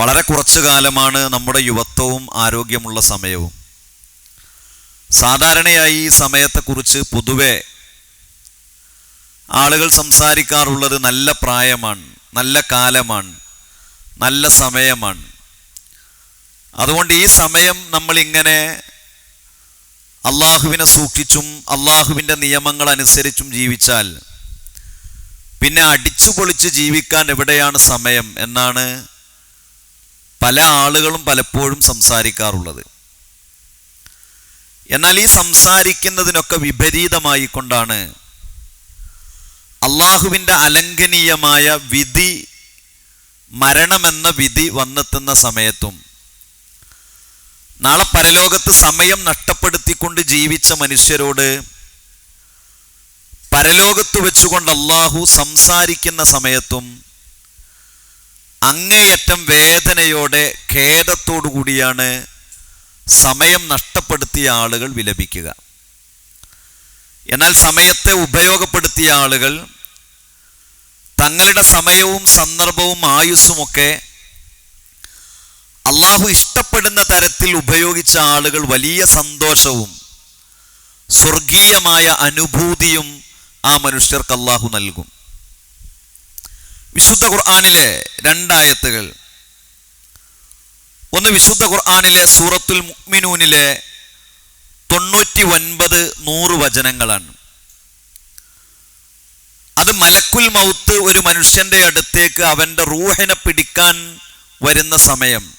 വളരെ കുറച്ചു കാലമാണ് നമ്മുടെ യുവത്വവും ആരോഗ്യമുള്ള സമയവും. സാധാരണയായി ഈ സമയത്തെക്കുറിച്ച് പൊതുവെ ആളുകൾ സംസാരിക്കാറുള്ളത് നല്ല പ്രായമാണ് നല്ല കാലമാണ് നല്ല സമയമാണ്. അതുകൊണ്ട് ഈ സമയം നമ്മളിങ്ങനെ അള്ളാഹുവിനെ സൂക്ഷിച്ചും അള്ളാഹുവിന്റെ നിയമങ്ങൾ അനുസരിച്ചും ജീവിച്ചാൽ പിന്നെ അടിച്ചു പൊളിച്ച് ജീവിക്കാൻ എവിടെയാണ് സമയം എന്നാണ് പല ആളുകളും പലപ്പോഴും സംസാരിക്കാറുള്ളത്. എന്നാൽ ഈ സംസാരിക്കുന്നതിനൊക്കെ വിപരീതമായി കൊണ്ടാണ് അള്ളാഹുവിന്റെ അലംഘനീയമായ വിധി മരണമെന്ന വിധി വന്നെത്തുന്ന സമയത്തും നാളെ പരലോകത്ത് സമയം നഷ്ടപ്പെടുത്തിക്കൊണ്ട് ജീവിച്ച മനുഷ്യരോട് പരലോകത്ത് വെച്ചുകൊണ്ട് അള്ളാഹു സംസാരിക്കുന്ന സമയത്തും അങ്ങേയറ്റം വേദനയോടെ ഖേദത്തോടു കൂടിയാണ് സമയം നഷ്ടപ്പെടുത്തിയ ആളുകൾ വിലപിക്കുക. എന്നാൽ സമയത്തെ ഉപയോഗപ്പെടുത്തിയ ആളുകൾ തങ്ങളുടെ സമയവും സന്ദർഭവും ആയുസ്സുമൊക്കെ അള്ളാഹു ഇഷ്ടപ്പെടുന്ന തരത്തിൽ ഉപയോഗിച്ച ആളുകൾ വലിയ സന്തോഷവും സ്വർഗീയമായ അനുഭൂതിയും ആ മനുഷ്യർക്ക് അള്ളാഹു നൽകും. വിശുദ്ധ ഖുർആാനിലെ രണ്ടായത്തുകൾ. ഒന്ന് വിശുദ്ധ ഖുർആാനിലെ സൂറത്തുൽ മുക്മിനൂനിലെ തൊണ്ണൂറ്റി ഒൻപത് നൂറ് വചനങ്ങളാണ്. അത് മലക്കുൽ മൗത്ത് ഒരു മനുഷ്യന്റെ അടുത്തേക്ക് അവന്റെ റൂഹിനെ പിടിക്കാൻ വരുന്ന സമയം.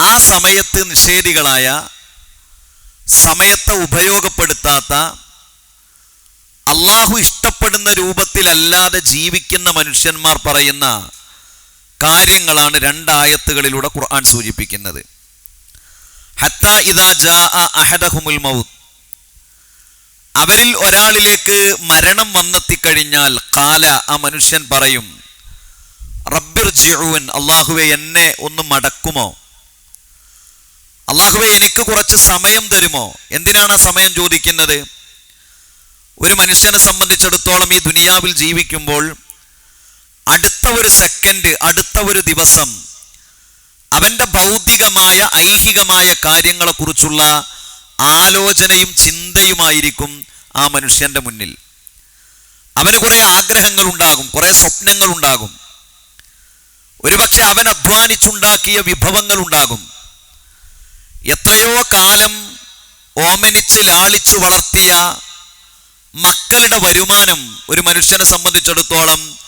ആ സമയത്ത് നിഷേധികളായ സമയത്തെ ഉപയോഗപ്പെടുത്താത്ത അള്ളാഹു ഇഷ്ടപ്പെടുന്ന രൂപത്തിലല്ലാതെ ജീവിക്കുന്ന മനുഷ്യന്മാർ പറയുന്ന കാര്യങ്ങളാണ് രണ്ടായത്തുകളിലൂടെ ഖുർആൻ സൂചിപ്പിക്കുന്നത്. അഹദഹുമുൽ മൗത്ത്. അവരിൽ ഒരാളിലേക്ക് മരണം വന്നെത്തിക്കഴിഞ്ഞാൽ കാല ആ മനുഷ്യൻ പറയും റബ്ബിർ ജിഴുവൻ അള്ളാഹുവെ എന്നെ ഒന്ന് മടക്കുമോ? അള്ളാഹുവെ എനിക്ക് കുറച്ച് സമയം തരുമോ? എന്തിനാണ് ആ സമയം ചോദിക്കുന്നത്? ഒരു മനുഷ്യനെ സംബന്ധിച്ചിടത്തോളം ഈ ദുനിയാവിൽ ജീവിക്കുമ്പോൾ അടുത്ത ഒരു സെക്കൻഡ് അടുത്ത ഒരു ദിവസം അവന്റെ ഭൗതികമായ ഐഹികമായ കാര്യങ്ങളെക്കുറിച്ചുള്ള ആലോചനയും ചിന്തയുമായിരിക്കും ആ മനുഷ്യന്റെ മുന്നിൽ. അവന് കുറേ ആഗ്രഹങ്ങൾ ഉണ്ടാകും കുറേ സ്വപ്നങ്ങൾ ഉണ്ടാകും ഒരുപക്ഷെ അവൻ അധ്വാനിച്ചുണ്ടാക്കിയ വിഭവങ്ങൾ ഉണ്ടാകും എത്രയോ കാലം ഓമനിച്ച് ലാളിച്ചു വളർത്തിയ മക്കളുടെ വരുമാനം ഒരു മനുഷ്യനെ സംബന്ധിച്ചിടത്തോളം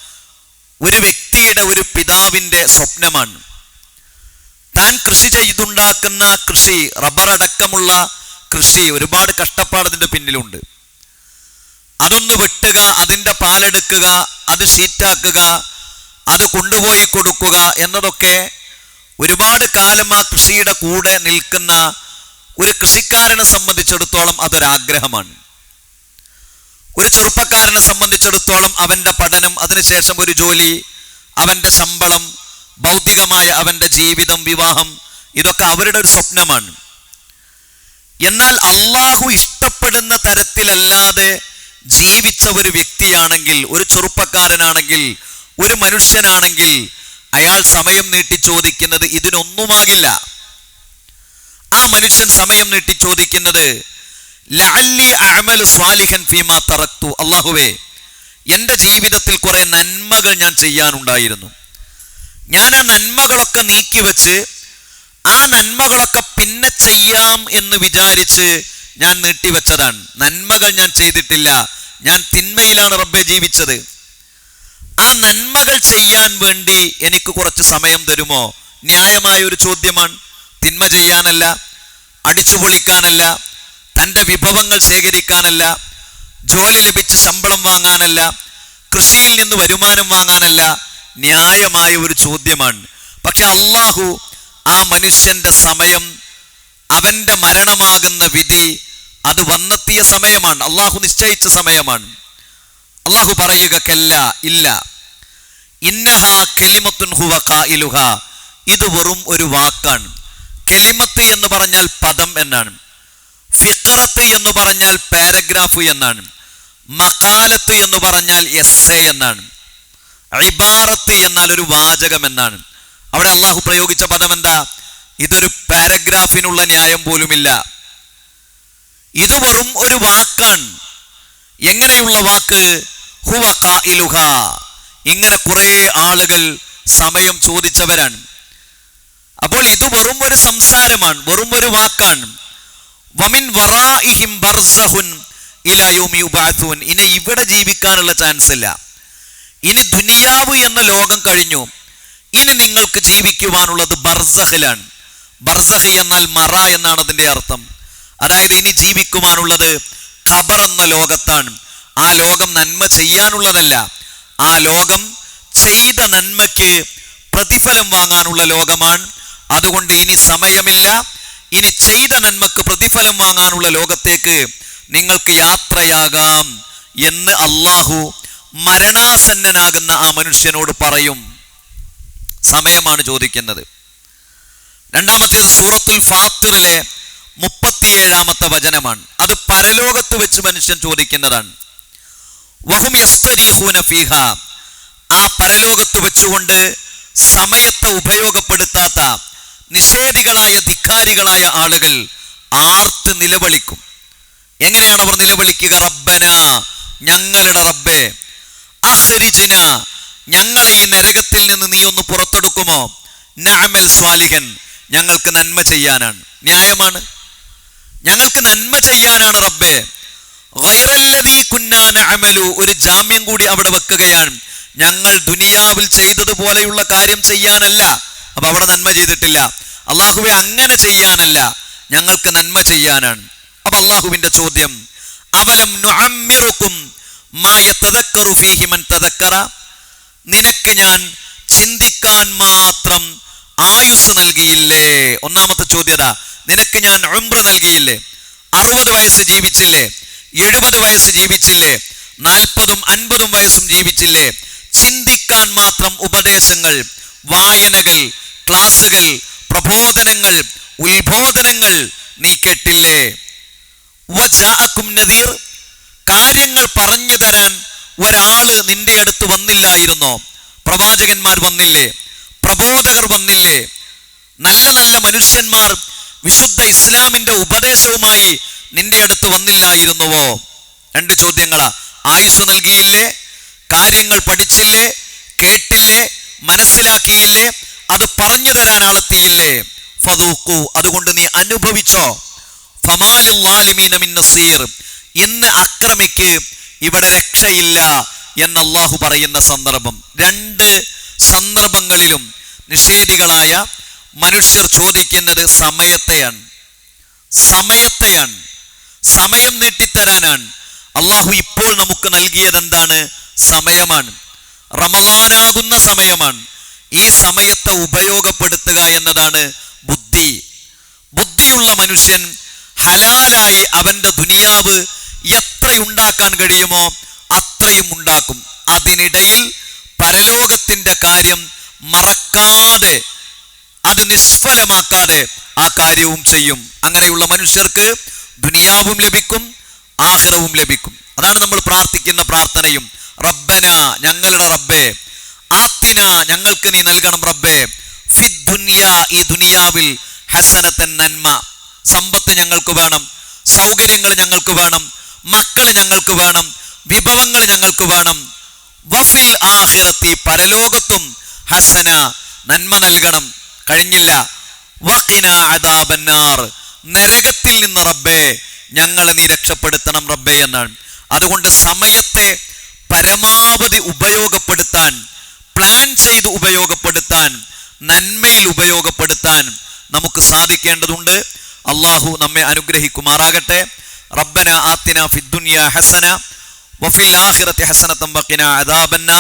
ഒരു വ്യക്തിയുടെ ഒരു പിതാവിന്റെ സ്വപ്നമാണ്. താൻ കൃഷി ചെയ്തുണ്ടാക്കുന്ന കൃഷി റബ്ബർ അടക്കമുള്ള കൃഷി ഒരുപാട് കഷ്ടപ്പാടതിന്റെ പിന്നിലുണ്ട്. അതൊന്ന് വെട്ടുക അതിന്റെ പാലെടുക്കുക അത് ഷീറ്റാക്കുക അത് കൊണ്ടുപോയി കൊടുക്കുക എന്നതൊക്കെ ഒരുപാട് കാലം ആ കൃഷിയുടെ കൂടെ നിൽക്കുന്ന ഒരു കൃഷിക്കാരനെ സംബന്ധിച്ചിടത്തോളം അതൊരാഗ്രഹമാണ്. ഒരു ചെറുപ്പക്കാരനെ സംബന്ധിച്ചിടത്തോളം അവന്റെ പഠനം അതിനുശേഷം ഒരു ജോലി അവന്റെ ശമ്പളം ഭൗതികമായ അവന്റെ ജീവിതം വിവാഹം ഇതൊക്കെ അവരുടെ ഒരു സ്വപ്നമാണ്. എന്നാൽ അള്ളാഹു ഇഷ്ടപ്പെടുന്ന തരത്തിലല്ലാതെ ജീവിച്ച ഒരു വ്യക്തിയാണെങ്കിൽ ഒരു ചെറുപ്പക്കാരനാണെങ്കിൽ ഒരു മനുഷ്യനാണെങ്കിൽ അയാൾ സമയം നീട്ടി ചോദിക്കുന്നത് ഇതിനൊന്നുമാകില്ല. ആ മനുഷ്യൻ സമയം നീട്ടി ചോദിക്കുന്നത് അള്ളാഹുവേ എന്റെ ജീവിതത്തിൽ കുറെ നന്മകൾ ഞാൻ ചെയ്യാനുണ്ടായിരുന്നു. ഞാൻ ആ നന്മകളൊക്കെ നീക്കി വെച്ച് ആ നന്മകളൊക്കെ പിന്നെ ചെയ്യാം എന്ന് വിചാരിച്ച് ഞാൻ നീട്ടിവെച്ചതാണ് നന്മകൾ ഞാൻ ചെയ്തിട്ടില്ല. ഞാൻ തിന്മയിലാണ് റബ്ബെ ജീവിച്ചത്. ആ നന്മകൾ ചെയ്യാൻ വേണ്ടി എനിക്ക് കുറച്ച് സമയം തരുമോ? ന്യായമായ ഒരു ചോദ്യമാണ്. തിന്മ ചെയ്യാനല്ല അടിച്ചു പൊളിക്കാനല്ല തന്റെ വിഭവങ്ങൾ ശേഖരിക്കാനല്ല ജോലി ലഭിച്ച് ശമ്പളം വാങ്ങാനല്ല കൃഷിയിൽ നിന്ന് വരുമാനം വാങ്ങാനല്ല ന്യായമായ ഒരു ചോദ്യമാണ്. പക്ഷെ അള്ളാഹു ആ മനുഷ്യന്റെ സമയം അവന്റെ മരണമാകുന്ന വിധി അത് വന്നെത്തിയ സമയമാണ്. അള്ളാഹു നിശ്ചയിച്ച സമയമാണ്. അള്ളാഹു പറയുക കല്ല ഇല്ല. ഇന്നഹ ഹുവ ഇത് വെറും ഒരു വാക്കാണ്. കെലിമത്ത് എന്ന് പറഞ്ഞാൽ പദം എന്നാണ്. ഫിഖറത്ത് എന്ന് പറഞ്ഞാൽ പാരഗ്രാഫ് എന്നാണ്. മക്കാലത്ത് എന്ന് പറഞ്ഞാൽ എസ് എന്നാണ്. ഇബാറത്ത് എന്നാൽ ഒരു വാചകം എന്നാണ്. അവിടെ അള്ളാഹു പ്രയോഗിച്ച പദം എന്താ ഇതൊരു പാരഗ്രാഫിനുള്ള ന്യായം പോലുമില്ല. ഇത് വെറും ഒരു വാക്കാണ്. എങ്ങനെയുള്ള വാക്ക്? ഹുവ ഇങ്ങനെ കുറെ ആളുകൾ സമയം ചോദിച്ചവരാണ്. അപ്പോൾ ഇത് വെറും ഒരു സംസാരമാണ് വെറും ഒരു വാക്കാണ്. വമിൻ വറാഇഹിം ബർസഹുൻ ഇലാ യൗമി യുബഅഥൂൻ ഇനി ഇവിടെ ജീവിക്കാനുള്ള ചാൻസ് ഇല്ല. ഇനി ദുനിയാവ് എന്ന ലോകം കഴിഞ്ഞു. ഇനി നിങ്ങൾക്ക് ജീവിക്കുവാനുള്ളത് ബർസഹിലാണ്. ബർസഹ് എന്നാൽ മറ എന്നാണ് അതിന്റെ അർത്ഥം. അതായത് ഇനി ജീവിക്കുവാനുള്ളത് ഖബർ എന്ന ലോകത്താണ്. ആ ലോകം നന്മ ചെയ്യാനുള്ളതല്ല. ആ ലോകം ചെയ്ത നന്മയ്ക്ക് പ്രതിഫലം വാങ്ങാനുള്ള ലോകമാണ്. അതുകൊണ്ട് ഇനി സമയമില്ല. ഇനി ചെയ്ത നന്മക്ക് പ്രതിഫലം വാങ്ങാനുള്ള ലോകത്തേക്ക് നിങ്ങൾക്ക് യാത്രയാകാം എന്ന് അള്ളാഹു മരണാസന്നനാകുന്ന ആ മനുഷ്യനോട് പറയും. സമയമാണ് ചോദിക്കുന്നത്. രണ്ടാമത്തേത് സൂറത്തുൽ ഫാത്തിറിലെ മുപ്പത്തിയേഴാമത്തെ വചനമാണ്. അത് പരലോകത്ത് വെച്ച് മനുഷ്യൻ ചോദിക്കുന്നതാണ്. വഹും ഫീഹ. ആ പരലോകത്ത് വെച്ചുകൊണ്ട് സമയത്തെ ഉപയോഗപ്പെടുത്താത്ത നിഷേധികളായ ധിക്കാരികളായ ആളുകൾ ആർത്ത് നിലവിളിക്കും. എങ്ങനെയാണ് അവർ നിലവിളിക്കുക? റബ്ബന ഞങ്ങളുടെ റബ്ബേ അഹ്രിജിന ഞങ്ങളെ ഈ നരകത്തിൽ നിന്ന് നീ ഒന്ന് പുറത്തെടുക്കുമോ? നഅമൽ സ്വാലിഹൻ ഞങ്ങൾക്ക് നന്മ ചെയ്യാനാണ്. ന്യായമാണ്. ഞങ്ങൾക്ക് നന്മ ചെയ്യാനാണ് റബ്ബേ. നഅമലു ഒരു ജാമ്യം കൂടി അവിടെ വെക്കുകയാണ്. ഞങ്ങൾ ദുനിയാവിൽ ചെയ്തതുപോലെയുള്ള കാര്യം ചെയ്യാനല്ല. അപ്പൊ അവിടെ നന്മ ചെയ്തിട്ടില്ല. അള്ളാഹുവെ അങ്ങനെ ചെയ്യാനല്ല ഞങ്ങൾക്ക് നന്മ ചെയ്യാനാണ്. അപ്പൊ അള്ളാഹുവിന്റെ ചോദ്യം അവലം നിനക്ക് ഞാൻ ചിന്തിക്കാൻ മാത്രം ആയുസ് നൽകിയില്ലേ? ഒന്നാമത്തെ ചോദ്യത നിനക്ക് ഞാൻ ഉംറ നൽകിയില്ലേ? അറുപത് വയസ്സ് ജീവിച്ചില്ലേ? എഴുപത് വയസ്സ് ജീവിച്ചില്ലേ? നാൽപ്പതും അൻപതും വയസ്സും ജീവിച്ചില്ലേ? ചിന്തിക്കാൻ മാത്രം ഉപദേശങ്ങൾ വായനകൾ ക്ലാസുകൾ പ്രബോധനങ്ങൾ ഉത്ബോധനങ്ങൾ നീ കേട്ടില്ലേ? നദീർ കാര്യങ്ങൾ പറഞ്ഞു തരാൻ ഒരാൾ നിന്റെ അടുത്ത് വന്നില്ലായിരുന്നോ? പ്രവാചകന്മാർ വന്നില്ലേ? പ്രബോധകർ വന്നില്ലേ? നല്ല നല്ല മനുഷ്യന്മാർ വിശുദ്ധ ഇസ്ലാമിന്റെ ഉപദേശവുമായി നിന്റെ അടുത്ത് വന്നില്ലായിരുന്നുവോ? രണ്ട് ചോദ്യങ്ങളാ. ആയുസ് നൽകിയില്ലേ? കാര്യങ്ങൾ പഠിച്ചില്ലേ? കേട്ടില്ലേ? മനസ്സിലാക്കിയില്ലേ? അത് പറഞ്ഞു തരാൻ ആളെത്തിയില്ലേ ഫതൂക്കു അതുകൊണ്ട് നീ അനുഭവിച്ചോ. നസീർ ഇന്ന് അക്രമിക്ക് ഇവിടെ രക്ഷയില്ല എന്ന് അള്ളാഹു പറയുന്ന സന്ദർഭം. രണ്ട് സന്ദർഭങ്ങളിലും നിഷേധികളായ മനുഷ്യർ ചോദിക്കുന്നത് സമയത്തെയാണ്. സമയത്തെയാണ്. സമയം നീട്ടിത്തരാനാണ്. അള്ളാഹു ഇപ്പോൾ നമുക്ക് നൽകിയത് എന്താണ് സമയമാണ്. റമദാനാകുന്ന സമയമാണ്. ഈ സമയത്തെ ഉപയോഗപ്പെടുത്തുക എന്നതാണ് ബുദ്ധി. ബുദ്ധിയുള്ള മനുഷ്യൻ ഹലാലായി അവന്റെ ദുനിയാവ് എത്രയുണ്ടാക്കാൻ കഴിയുമോ അത്രയും ഉണ്ടാക്കും. അതിനിടയിൽ പരലോകത്തിന്റെ കാര്യം മറക്കാതെ അത് നിഷ്ഫലമാക്കാതെ ആ കാര്യവും ചെയ്യും. അങ്ങനെയുള്ള മനുഷ്യർക്ക് ദുനിയാവും ലഭിക്കും ആഹ്റവും ലഭിക്കും. അതാണ് നമ്മൾ പ്രാർത്ഥിക്കുന്ന പ്രാർത്ഥനയും. റബ്ബന ഞങ്ങളുടെ റബ്ബേ ആത്തിന ഞങ്ങൾക്ക് നീ നൽകണം റബ്ബേ. ഈ ദുനിയാവിൽ ഹസനത്തൻ നന്മ. സമ്പത്ത് ഞങ്ങൾക്ക് വേണം സൗകര്യങ്ങൾ ഞങ്ങൾക്ക് വേണം മക്കൾ ഞങ്ങൾക്ക് വേണം വിഭവങ്ങൾ ഞങ്ങൾക്ക് വേണം. വഫിൽ ആഹിറത്തി പരലോകത്തും ഹസന നന്മ നൽകണം. കഴിഞ്ഞില്ല. നരകത്തിൽ നിന്ന് റബ്ബേ ഞങ്ങൾ നീ രക്ഷപ്പെടുത്തണം റബ്ബേ എന്നാണ്. അതുകൊണ്ട് സമയത്തെ പരമാവധി ഉപയോഗപ്പെടുത്താൻ പ്ലാൻ ചെയ്ത് ഉപയോഗപ്പെടുത്താൻ നന്മയിൽ ഉപയോഗപ്പെടുത്താൻ നമുക്ക് സാധിക്കേണ്ടതുണ്ട്. അള്ളാഹു നമ്മെ അനുഗ്രഹിക്കുമാറാകട്ടെ. റബ്ബന ആത്തിന ഫിദ്ദുനിയ ഹസന വഫിൽ ആഖിറത്തി ഹസനത്തം തമ്പക്കിന അദാബന്നാർ